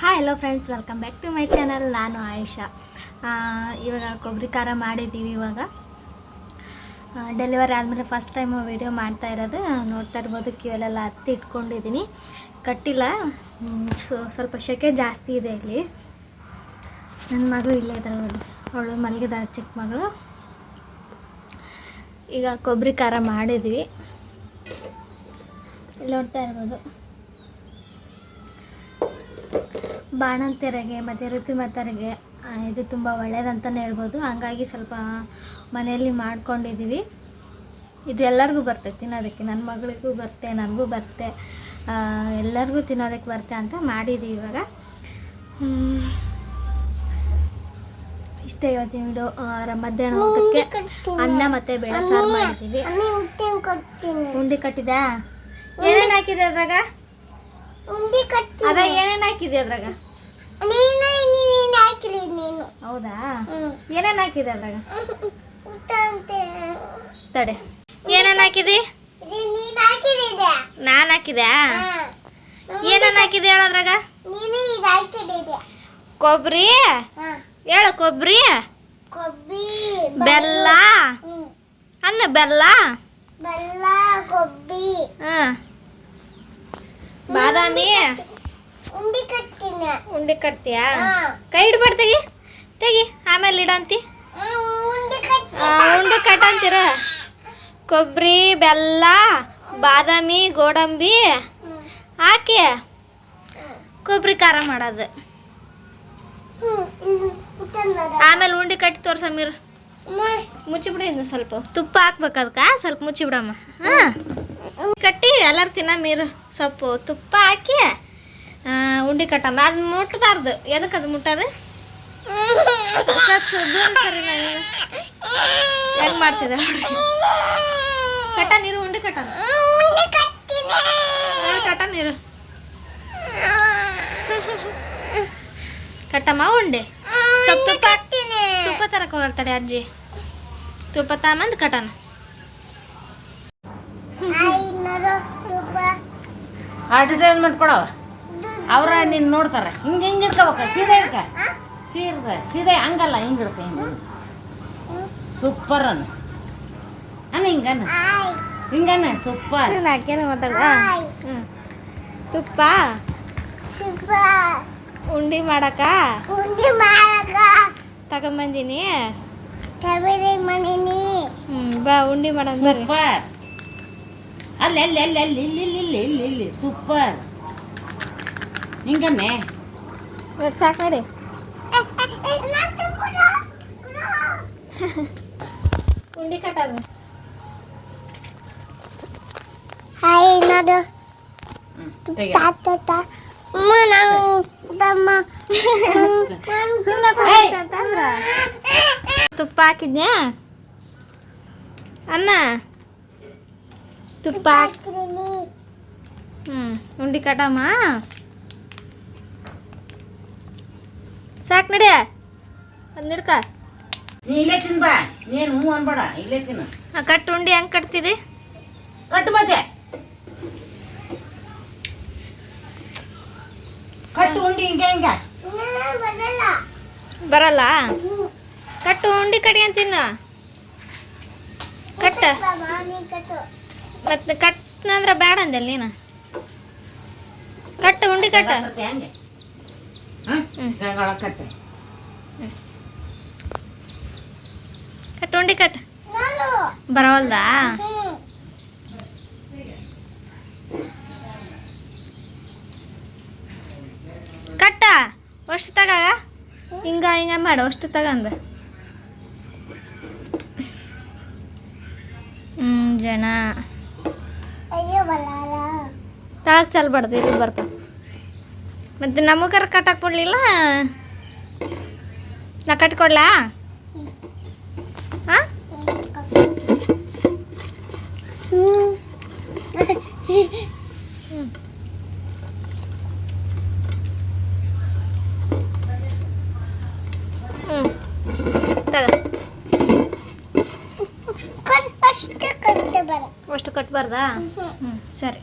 Hi hello friends welcome back to my channel ನಾನು ಆಯುಷಾ. ಇವಾಗ ಕೊಬ್ಬರಿ ಖಾರ ಮಾಡಿದ್ದೀವಿ ಇವಾಗ. ಡೆಲಿವರಿ ಆದಮೇಲೆ ಫಸ್ಟ್ ಟೈಮು ವಿಡಿಯೋ ಮಾಡ್ತಾ ಇರೋದು. ನೋಡ್ತಾ ಇರ್ಬೋದು ಕ್ಯೂಲೆಲ್ಲ ಹತ್ತಿ ಇಟ್ಕೊಂಡಿದ್ದೀನಿ. ಕಟ್ಟಿಲ್ಲ. ಸ್ವಲ್ಪ ಶೆಕೆ ಜಾಸ್ತಿ ಇದೆ ಇಲ್ಲಿ. ನನ್ನ ಮಗಳು ಇಲ್ಲೇ ಇದ್ದಾರೆ ಅವಳು ಮಲಗಿದಾಳೆ ಚಿಕ್ಕ ಮಗಳು. ಈಗ ಕೊಬ್ಬರಿ ಖಾರ ಮಾಡಿದ್ವಿ. ಇಲ್ಲಿ ನೋಡ್ತಾ ಇರ್ಬೋದು. ಬಾಣಂತಿಯರಿಗೆ ಮತ್ತು ಋತುಮತರಿಗೆ ಇದು ತುಂಬ ಒಳ್ಳೆಯದಂತಲೇ ಹೇಳ್ಬೋದು. ಹಂಗಾಗಿ ಸ್ವಲ್ಪ ಮನೆಯಲ್ಲಿ ಮಾಡ್ಕೊಂಡಿದ್ದೀವಿ ಇದು ಎಲ್ಲರಿಗೂ ಬರ್ತೆ ತಿನ್ನೋದಕ್ಕೆ. ನನ್ನ ಮಗಳಿಗೂ ಬರುತ್ತೆ ನನಗೂ ಬರುತ್ತೆ. ಎಲ್ಲರಿಗೂ ತಿನ್ನೋದಕ್ಕೆ ಬರುತ್ತೆ ಅಂತ ಮಾಡಿದ್ದೀವಿ ಇವಾಗ. ಇಷ್ಟೇ ಇವತ್ತಿನ ವಿಡಿಯೋ. ಮಧ್ಯಾಹ್ನ ಊಟಕ್ಕೆ ಅನ್ನ ಮತ್ತು ಬೇಳೆ ಸಾರು ಮಾಡಿದ್ದೀವಿ ಉಂಡೆ ಕಟ್ಟಿದಾ ಏನೇನು ಹಾಕಿದೆ ಅದ್ರಾಗ? ಉಂಡಿ ಕಟ್ಟಿ. ಅದ ಏನೇನ್ ಹಾಕಿದೆ ಅದ್ರಾಗ? ನೀನು ನೀನು ಹಾಕಿರಿ ನೀನು. ಹೌದಾ? ಏನೇನ್ ಹಾಕಿದೆ ಅದ್ರಾಗ? ತಡೆ. ಏನೇನ್ ಹಾಕಿದಿ? ನೀನ್ ನೀನು ನಾನ್ ನಾನು ಹಾಕಿದೆ ಏನೇನ್ ಹಾಕಿದೆ ಹೇಳ ಅದ್ರಾಗ? ನೀನು ಇದು ಇದೆ? ಕೊಬ್ಬರಿ ಹಾ. ಹೇಳು ಕೊಬ್ಬರಿ ಕೊಬ್ಬಿ ಬೆಲ್ಲ? ಅನ್ನ ಬೆಲ್ಲ? ಬೆಲ್ಲ ಕೊಬ್ಬಿ ಹಾಂ. ಬಾದಾಮಿ? ಉಂಡಿ ಕಟ್ತೀನಿ. ಉಂಡಿ ಕಟ್ತೀಯಾ? ಕೈ ಇಡ್ಬಾರ್ದು ತೆಗಿ. ತೆಗಿ ಆಮೇಲೆ ಇಡಂತಿ ಉಂಡಿ ಕಟ್ಟಂತೀರ ಕೊಬ್ಬರಿ ಬೆಲ್ಲ ಬಾದಾಮಿ ಗೋಡಂಬಿ ಹಾಕಿ ಕೊಬ್ಬರಿ ಖಾರ ಮಾಡೋದು. ಆಮೇಲೆ ಉಂಡಿ ಕಟ್ಟಿ ತೋರ್ಸ ಮೀರು ಅಮ್ಮ, ಮುಚ್ಚಿಬಿಡಿ ಇದನ್ನ ಸ್ವಲ್ಪ. ತುಪ್ಪ ಹಾಕ್ಬೇಕು ಅದಕ್ಕೆ. ಸ್ವಲ್ಪ ಮುಚ್ಚಿಬಿಡಮ್ಮ. ಹಾಂ. ಕಟ್ಟಿ ಎಲ್ಲರೂ ತಿನ್ನ ಮೀರು ಸ್ವಲ್ಪ ತುಪ್ಪ ಹಾಕಿ ಉಂಡೆ ಕಟ್ಟಮ್ಮ. ಅದು ಮುಟ್ಟಬಾರ್ದು ಎದಕ್ಕೆ ಅದು ಮುಟ್ಟೋದು? ಸರಿ ನಾನು. ಹೆಂಗೆ ಮಾಡ್ತಿದ್ದೆ ಕಟ್ಟ ನೀರು ಉಂಡೆ ಕಟ್ಟ. ಕಟ್ಟ ನೀರು. ಕಟ್ಟಮ್ಮ ಉಂಡೆ. ಸ್ವಲ್ಪ ತುಪ್ಪ. ತುಪ್ಪ ತರಕ್ಕೆ ಹೋಗ್ತಾಳೆ ಅಜ್ಜಿ. ತುಪ್ಪ ತಗೊಂಬಂದು ಕಟ್ಟಣ. ಅಡ್ವರ್ಟೈಸ್ಮೆಂಟ್ ಕೊಡವ ಅವ್ರ ನಿನ್ನ ನೋಡ್ತಾರೆ ಹಿಂಗೆ ಹಿಂಗೆ ಇಡ್ಕೋಬೇಕ ಸೀದಾ ಇಡ್ಕ ಸೀರ್ದ ಸೀದಾ ಹಂಗಲ್ಲ ಹಿಂಗೆ ಇಡ್ಕ ಹಿಂಗೆ ಸೂಪರ್ ಅನ್ನ ಅನ್ನ ಹಿಂಗನ್ನ ಆಯ್ ಹಿಂಗನ್ನ ಸೂಪರ್ ಹಾಕೇನು ಮಾತಾಡ ಆಯ್ ಹ್ಞೂ ತುಪ್ಪ ಶುಭ ಉಂಡೆ ಮಾಡಕ ಉಂಡಿ ಮಾಡಕ ತಗೊಂಬಂದಿನಿ ತವರಿ ಮಣಿನಿ ಹ್ಞೂ ಬಾ ಉಂಡೆ ಮಾಡೋಣ ಬರ್ರಿ ಇಲ್ಲಿ ಸೂಪರ್ ಹಿಂಗನ್ನೇ ನೋಡಿ ಸಾಕು ನಡಿ ಉಂಡೆ ಕಟ್ಟೋದು ಹಾಯ್ ನೋಡು ಹ್ಞೂ ತೆಗಿ ತಾತ ಅಮ್ಮ ನಾವು ತಮ್ಮ ಸುಮ್ಮನೆ ಅಂತಂದ್ರ ತುಪ್ಪ ಹಾಕಿದ್ನ್ಯಾ ಅನ್ನ ತುಪ್ಪ ಹ್ಞೂ ಉಂಡೆ ಕಟ್ಟಮ್ಮ ಸಾಕು ನಡಿ. ಅದು ನಿಡ್ಕ. ನೀ ಇಲ್ಲೇ ತಿನ್ ಬಾ. ನೀನು ಹ್ಞೂ ಅನ್ಬೇಡ ಇಲ್ಲೇ ತಿನ್ನು ಆ ಕಟ್ಟು ಉಂಡೆ ಹೆಂಗೆ ಕಟ್ತಿದಿ? ಕಟ್ಟು ಮತ್ತೆ. ಕಟ್ಟು ಉಂಡಿ ಹಿಂಗೆ ಹಿಂಗೆ. ನಾನು ಬರಲ್ಲ? ಬರಲ್ಲ ಕಟ್ಟು ಉಂಡಿ ಕಡಿ ಅಂತಿನ್ನು. ಕಟ್ಟ. ಮತ್ತೆ ಕಟ್ನಂದ್ರೆ ಬೇಡ ಅಂದಲ್ಲ ನೀನು? ಕಟ್ಟು ಉಂಡಿ ಕಟ್ಟ ಕಟ್ಟೆ ಉಂಡೆ ಕಟ್ಟ ಬರವಲ್ದಾ? ಹ್ಮ್ ಕಟ್ಟ ಅಷ್ಟು ತಗ ಹಿಂಗ ಹಿಂಗ ಮಾಡು ಅಷ್ಟು ತಗಂದ ಹ್ಞೂ ಜನ. ತಳಗ್ ಚಲ್ಬಾರ್ದು ಇದು ಬರ್ತಾವ ಮತ್ತೆ ನಮಗಾರ ಕಟ್ಟಕ್ಕೆ ಕೊಡ್ಲಿಲ್ಲ ನಾ ಕಟ್ಕೊಡ್ಲಾ? ತಗ ಕಟ್ ಅಷ್ಟೇ ಕಟ್ಟೆ ಬರ ಅಷ್ಟು ಕಟ್ಬಾರ್ದ ಹೌದಾ ಹ್ಞೂ ಸರಿ